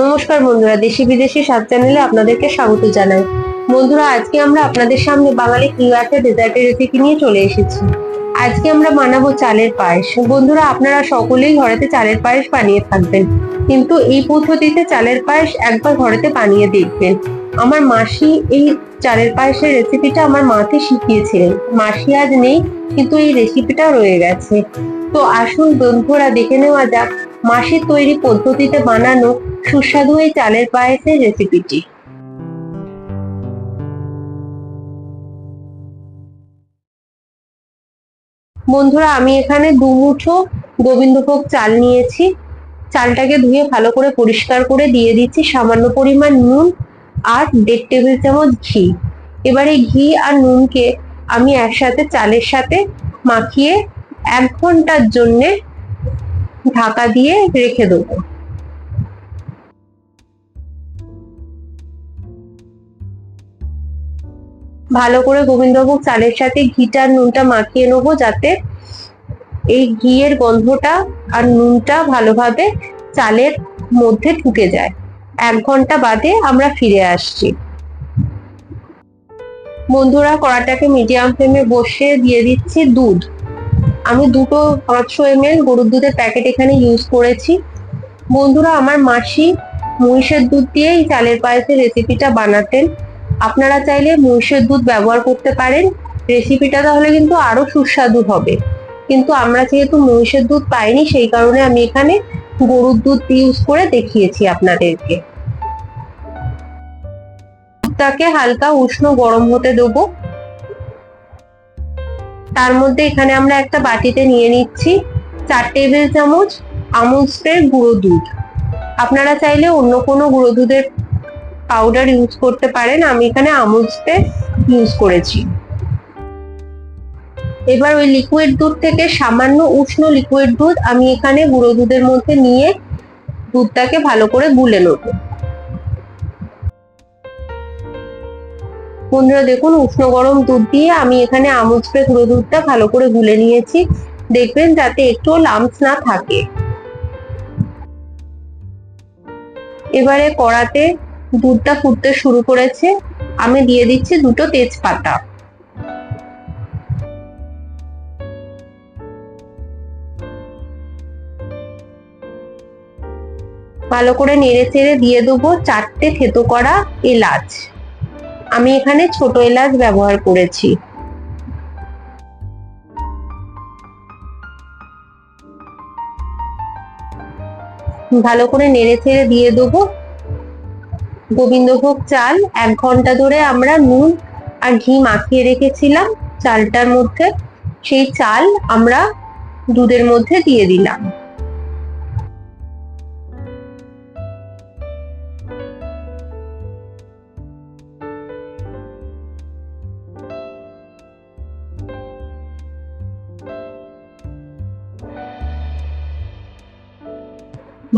নমস্কার বন্ধুরা, দেশি বিদেশি স্বাদ চ্যানেলে আপনাদেরকে স্বাগত জানাই। বন্ধুরা, আজকে আমরা আপনাদের সামনে বাঙালি ক্রিয়াতে ডেজার্টের রেসিপি নিয়ে চলে এসেছি। আজকে আমরা বানাবো চালের পায়েস। বন্ধুরা, আপনারা সকলেই ঘরেতে চালের পায়েস বানিয়ে থাকবেন। কিন্তু এই পদ্ধতিতে চালের পায়েস একবার ঘরেতে বানিয়ে দেখবেন। আমার মাসি এই চালের পায়েসের রেসিপিটা আমার মাকে শিখিয়েছিলেন। মাসি আজ নেই, কিন্তু এই রেসিপিটা রয়ে গেছে। তো আসুন বন্ধুরা, দেখে নেওয়া যাক মাসির তৈরি পদ্ধতিতে বানানো সুস্বাদু এই চালের পায়েসের রেসিপিটি বন্ধুরা, আমি এখানে দু মুঠো গোবিন্দভোগ চাল নিয়েছি। চালটাকে ধুয়ে ভালো করে পরিষ্কার করে দিয়ে দিচ্ছি সামান্য পরিমাণ নুন আর দেড় টেবিল চামচ ঘি। এবারে ঘি আর নুনকে আমি একসাথে চালের সাথে মাখিয়ে এক ঘণ্টার জন্যে ঢাকা দিয়ে রেখে দেবো। ভালো করে গোবিন্দভোগ চালের সাথে ঘিটা নুনটা মাখিয়ে নেব যাতে এই ঘিয়ের গন্ধটা আর নুনটা ভালোভাবে চালের মধ্যে ঢুকে যায়। এক ঘণ্টা বাদে আমরা ফিরে আসছি। বন্ধুরা কড়াটাকে মিডিয়াম ফ্লেমে বসে দিয়ে দিচ্ছি দুধ। আমি দুটো পাঁচশো এম এল গরুর দুধের প্যাকেট এখানে ইউজ করেছি। বন্ধুরা, আমার মাসি মহিষের দুধ দিয়ে এই চালের পায়েসের রেসিপিটা বানাতেন। আপনারা চাইলে মহিষের দুধ ব্যবহার করতে পারেন। রেসিপিটা তাহলে কিন্তু আরও সুস্বাদু হবে। কিন্তু আমরা যেহেতু মহিষের দুধ পাইনি, সেই কারণে আমি এখানে গরুর দুধ ইউজ করে দেখিয়েছি আপনাদেরকে। দুধটাকে হালকা উষ্ণ গরম হতে দেবো। তার মধ্যে এখানে আমরা একটা বাটিতে নিয়ে নিচ্ছি চার টেবিল চামচ আমুল স্প্রে গুঁড়ো দুধ। আপনারা চাইলে অন্য কোনো গুঁড়ো দুধের পাউডার ইউজ করতে পারেন, আমি এখানে আমুল স্প্রে ইউজ করেছি। এবার ওই লিকুইড দুধ থেকে সামান্য উষ্ণ লিকুইড দুধ আমি এখানে গুঁড়ো দুধের মধ্যে নিয়ে দুধটাকে ভালো করে গুলে নেব। বন্ধুরা দেখুন, উষ্ণ গরম দুধ দিয়ে আমি এখানে আমুল স্প্রে গুঁড়ো দুধটা ভালো করে গুলে নিয়েছি। দেখবেন যাতে একটু লাম্পস না থাকে। এবারে কড়াতে দুধটা ফুটতে শুরু করেছে। আমি দিয়ে দিচ্ছি দুটো তেজপাতা। ভালো করে নেড়ে চেড়ে দিয়ে দেবো চারটে থেতো করা এলাচ। আমি এখানে ছোট এলাচ ব্যবহার করেছি। ভালো করে নেড়ে ছেড়ে দিয়ে দেবো। গোবিন্দভোগ চাল এক ঘণ্টা ধরে আমরা নুন আর ঘি মাখিয়ে রেখেছিলাম চালটার মধ্যে। সেই চাল আমরা দুধের মধ্যে দিয়ে দিলাম।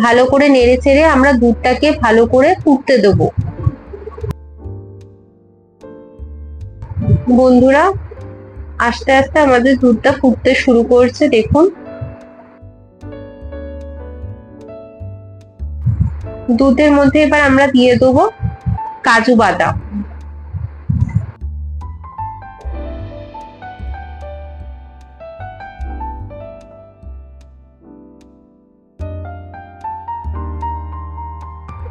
ভালো করে নেড়ে চেড়ে আমরা দুধটাকে ভালো করে ফুটতে দেব। বন্ধুরা, আস্তে আস্তে আমাদের দুধটা ফুটতে শুরু করছে, দেখুন। দুধের মধ্যে এবার আমরা দিয়ে দেবো কাজু বাদাম।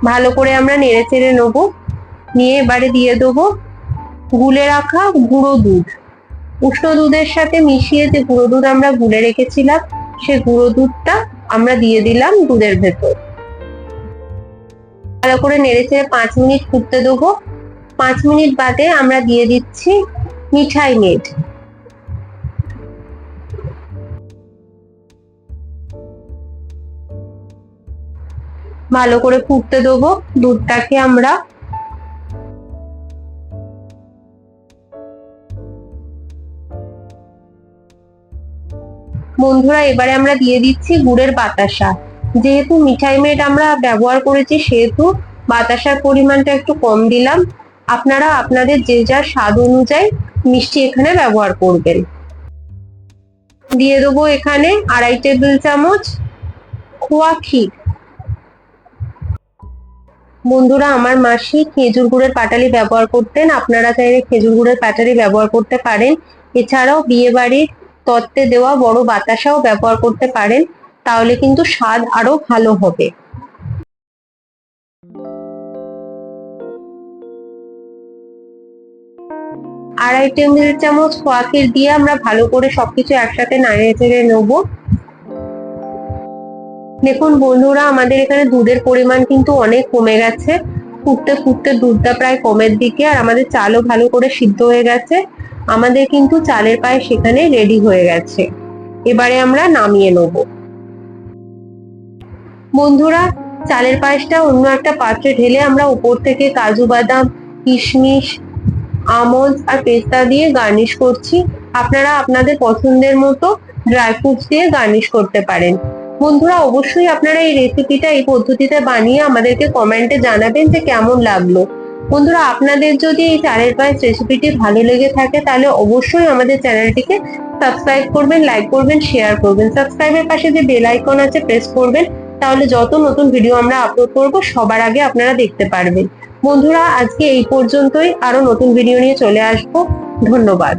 ভালো করে আমরা নেড়ে চেড়ে নেব। নিয়ে এবারে দিয়ে দেবো গুলে রাখা গুঁড়ো দুধ। উষ্ণ দুধের সাথে মিশিয়ে যে গুঁড়ো দুধ আমরা গুলে রেখেছিলাম, সে গুঁড়ো দুধটা আমরা দিয়ে দিলাম দুধের ভেতর। ভালো করে নেড়ে চেড়ে পাঁচ মিনিট ফুটতে দেবো। পাঁচ মিনিট বাদে আমরা দিয়ে দিচ্ছি মিঠাই মেড। ভালো করে ফুটতে দেবো। দুধটাকে আমরা বন্ধুরা, এবারে আমরা দিয়ে দিচ্ছি গুড়ের বাতাসা। যেহেতু মিঠাই মেট আমরা ব্যবহার করেছি, সেহেতু বাতাসার পরিমাণটা একটু কম দিলাম। আপনারা আপনাদের যে যার স্বাদ অনুযায়ী মিষ্টি এখানে ব্যবহার করবেন। দিয়ে দেবো এখানে আড়াই টেবিল চামচ খোয়া ক্ষীর। বন্ধুরা, আমার মাসি খেজুর গুড়ের পাটালি ব্যবহার করতেন। আপনারা চাইলে খেজুর গুড়ের পাটালি ব্যবহার করতে পারেন। এছাড়াও বিয়ে বাড়ির তত্ত্বে দেওয়া বড় বাতাসাও ব্যবহার করতে পারেন। তাহলে কিন্তু স্বাদ আরও ভালো হবে। আড়াই টেবিল চামচ খোয়াক্ষীর দিয়ে আমরা ভালো করে সবকিছু একসাথে নাড়িয়ে চেড়ে নেব। দেখুন বন্ধুরা, আমাদের এখানে দুধের পরিমাণ কিন্তু অনেক কমে গেছে। ফুটতে ফুটতে দুধটা প্রায় কমের দিকে আর আমাদের চালও ভালো করে সিদ্ধ হয়ে গেছে। আমাদের কিন্তু চালের পায়ে সেখানে রেডি হয়ে গেছে। এবারে আমরা নামিয়ে নেব। বন্ধুরা, চালের পায়েসটা অন্য একটা পাত্রে ঢেলে আমরা উপর থেকে কাজু বাদাম, কিশমিশ, আমন্ড আর পেস্তা দিয়ে গার্নিশ করছি। আপনারা আপনাদের পছন্দের মতো ড্রাই ফ্রুটস দিয়ে গার্নিশ করতে পারেন। বন্ধুরা, অবশ্যই আপনারা এই রেসিপিটা এই পদ্ধতিতে বানিয়ে আমাদেরকে কমেন্টে জানাবেন যে কেমন লাগল। বন্ধুরা, আপনাদের যদি এই চালের পায়েস রেসিপিটি ভালো লেগে থাকে, তাহলে অবশ্যই আমাদের চ্যানেলটিকে সাবস্ক্রাইব করবেন লাইক করবেন শেয়ার করবেন। সাবস্ক্রাইবের পাশে যে বেল আইকন আছে প্রেস করবেন। তাহলে যত নতুন ভিডিও আমরা আপলোড করব, সবার আগে আপনারা দেখতে পারবেন। বন্ধুরা, আজকে এই পর্যন্তই। আরও নতুন ভিডিও নিয়ে চলে আসব। ধন্যবাদ।